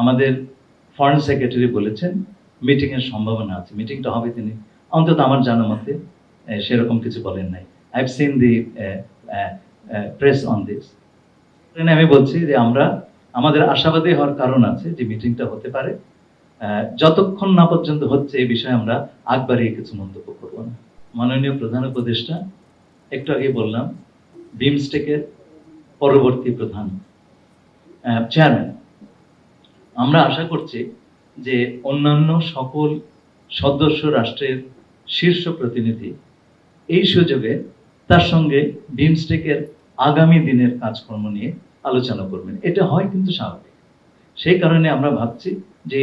আমাদের foreign secretary বলেছেন meeting এর সম্ভাবনা আছে। মিটিংটা হবে তিনি। অন্তত আমার জানা মতে সেরকম কিছু বলেন নাই। I have seen the press on this আমি বলছি যে আমরা, আমাদের আশাবাদী হওয়ার কারণ আছে যে মিটিংটা হতে পারে। যতক্ষণ না পর্যন্ত হচ্ছে এই বিষয়ে আমরা আগ বাড়িয়ে কিছু মন্তব্য করব না। মাননীয় প্রধান উপদেষ্টা, একটু আগে বললাম বিমস্টেকের পরবর্তী প্রধান চেয়ারম্যান আমরা আশা করছি যে অন্যান্য সকল সদস্য রাষ্ট্রের শীর্ষ প্রতিনিধি এই সুযোগে তার সঙ্গে বিমস্টেকের আগামী দিনের কাজকর্ম নিয়ে আলোচনা করবেন। এটা হয় কিন্তু স্বাভাবিক। সেই কারণে আমরা ভাবছি যে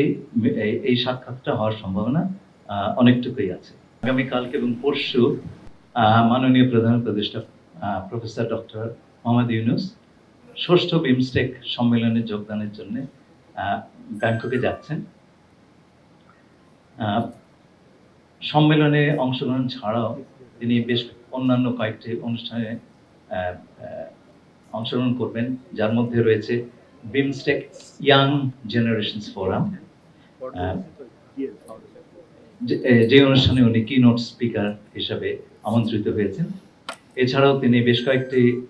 এই- সাক্ষাৎটা হওয়ার সম্ভাবনা অনেকটুকুই আছে। আগামীকালকে এবং পরশু মাননীয় প্রধান উপদেষ্টা প্রফেসর ডক্টর মোহাম্মদ ইউনুস ষষ্ঠ বিমস্টেক সম্মেলনে যোগদানের জন্য ব্যাংককে যাচ্ছেন। সম্মেলনে অংশগ্রহণ ছাড়াও তিনি বেশ অন্যান্য কয়েকটি অনুষ্ঠানে অংশগ্রহণ করবেন যার মধ্যে রয়েছে বিমস্টেক ইয়াং জেনারেশনস ফোরাম। যে- যে অনুষ্ঠানে উনি কি নোট স্পিকার হিসাবে আমন্ত্রিত হয়েছেন। এছাড়াও তিনি বেশ কয়েকটি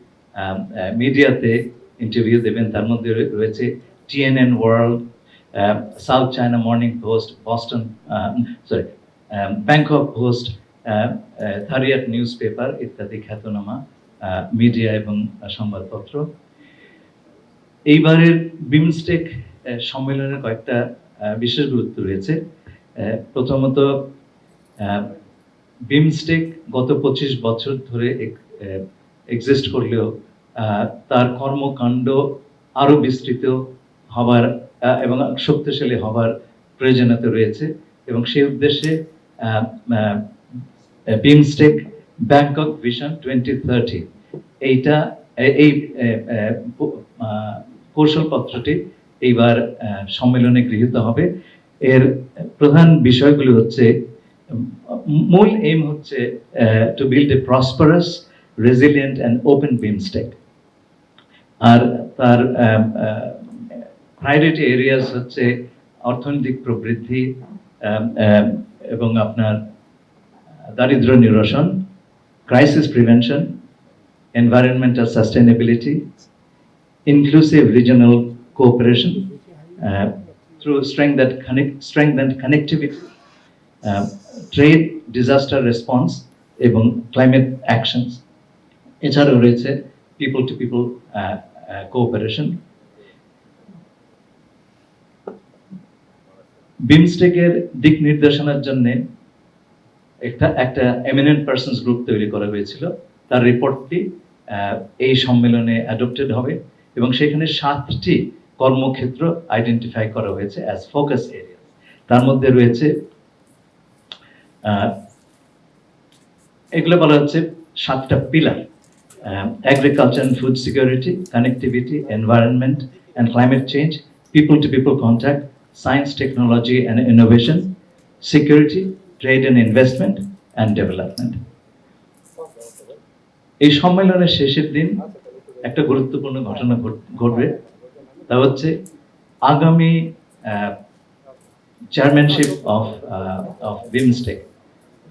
মিডিয়াতে ইন্টারভিউ দেবেন। তার মধ্যে রয়েছে TNN world South China morning post Boston sorry Bangkok post থারিয়াট newspaper ইত্যাদি খ্যাতনামা মিডিয়া এবং আহ, সংবাদপত্র। এইবারের বিমস্টেক আহ, সম্মেলনের কয়েকটা বিশেষ গুরুত্ব রয়েছে। প্রথমত বিমস্টেক গত পঁচিশ বছর ধরে এক্সিস্ট করলেও তার কর্মকাণ্ড আরও বিস্তৃত হবার এবং শক্তিশালী হবার প্রয়োজনীয়তা রয়েছে এবং সেই উদ্দেশ্যে BIMSTEC Bangkok vision twenty thirty এইটা এই কৌশলপত্রটি এইবার সম্মেলনে গৃহীত হবে। এর প্রধান বিষয়গুলি হচ্ছে, মূল এইম হচ্ছে to build a prosperous resilient and open BIMSTEC আর তার প্রায়োরিটি এরিয়াস হচ্ছে অর্থনৈতিক প্রবৃদ্ধি এবং আপনার দারিদ্র নিরসন crisis prevention environmental sustainability inclusive regional cooperation through strength strength and connectivity trade disaster response এবং ক্লাইমেট অ্যাকশন এছাড়াও রয়েছে পিপল টু পিপল কোঅপারেশন বিমস্টেকের দিক নির্দেশনার জন্য একটা একটা এমিনেন্ট পার্সনস গ্রুপ তৈরি করা হয়েছিল। তার রিপোর্টটি এই সম্মেলনে অ্যাডপ্টেড হবে এবং সেখানে সাতটি কর্মক্ষেত্র আইডেন্টিফাই করা হয়েছে অ্যাজ ফোকাস এরিয়া তার মধ্যে রয়েছে এগুলো বলা হচ্ছে সাতটা pillar agriculture and food security connectivity environment and climate change people to people contact science technology and innovation security trade and investment and development এই সম্মেলনের শেষের দিন একটা গুরুত্বপূর্ণ ঘটনা ঘট- ঘটবে। তা হচ্ছে আগামী চেয়ারম্যানশিপ অফ অফ বিমস্টেক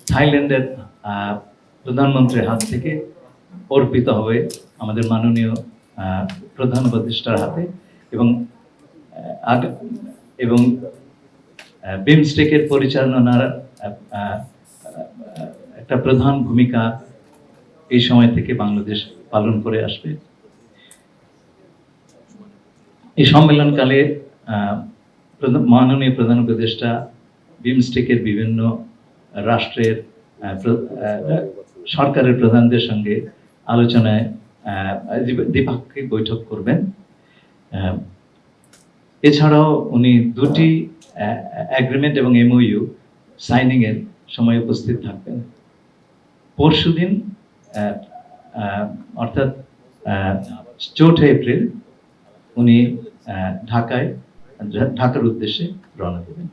থাইল্যান্ডের প্রধানমন্ত্রীর হাত থেকে অর্পিত হবে আমাদের মাননীয় প্রধান উপদেষ্টার হাতে এবং এবং বিমস্টেকের পরিচালনার একটা প্রধান ভূমিকা এই সময় থেকে বাংলাদেশ পালন করে আসবে। এই সম্মেলনকালে মাননীয় প্রধান উপদেষ্টা বিমস্টেকের বিভিন্ন রাষ্ট্রের সরকারের প্রধানদের সঙ্গে আলোচনায় দ্বিপাক্ষিক বৈঠক করবেন। এছাড়াও উনি দুটি অ্যাগ্রিমেন্ট এবং এমওইউ সাইনিংয়ের সময় উপস্থিত থাকবেন। পরশু দিন অর্থাৎ চৌঠা এপ্রিল উনি ঢাকায়, ঢাকার উদ্দেশ্যে রওনা দেবেন।